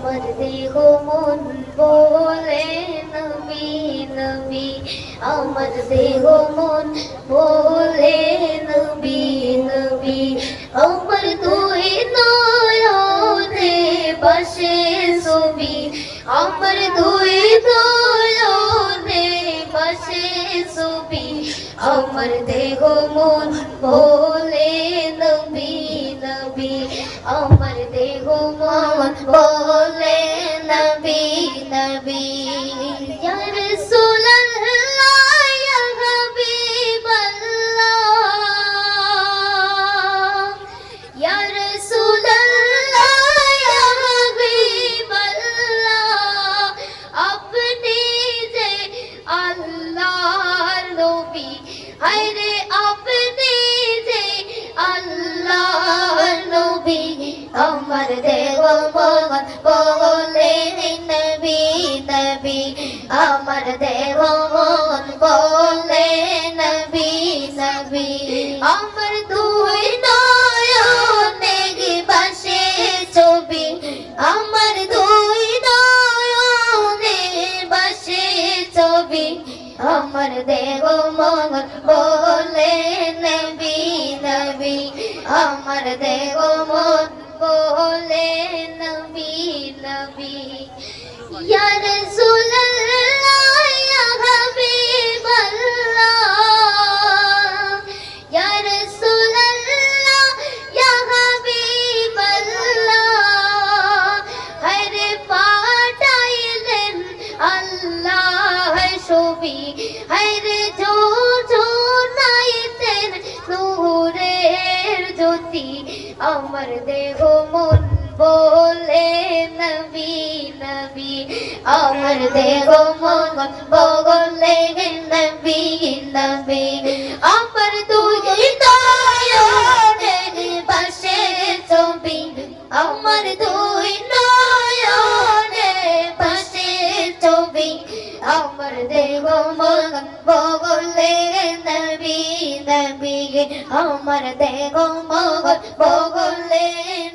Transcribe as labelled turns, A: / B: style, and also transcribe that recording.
A: আমার দেহ মন বলে নবী নবী আমার দেহ মন বলে নবী নবী আমার দুই নয়নে বসে ছবি আমার দুই নয়নে বসে ছবি আমার দেহ মন বলে দেহ মন বলে নবী নবী। ইয়া রাসূলুল্লাহ আমার দেব মন বলে নবী নবী আমার দেব মন বলে নবী নবী আমার দুই নয়নে আমার দুই নয়নে বাসে ছবি দেব মন বলে নবী নবী আমার দেব বলে, নবী নবী, ইয়া রাসূলুল্লাহ, ইয়া হাবিবাল্লাহ, ইয়া রাসূলুল্লাহ, ইয়া হাবিবাল্লাহ হরে পাঠাইলেন আল্লাহ ছবি হরে জো জো নাইতেন নূরের জ্যোতি আমার দেহ মন বলে নবী নবী আমার দেহ মন বলে নবী নবী আমার দুই নয়নের পাশে ছবি আমার দুই নয়নে পাশে ছবি আমার দেহ মন বলে নবী আমার দেহ মন বলে নবী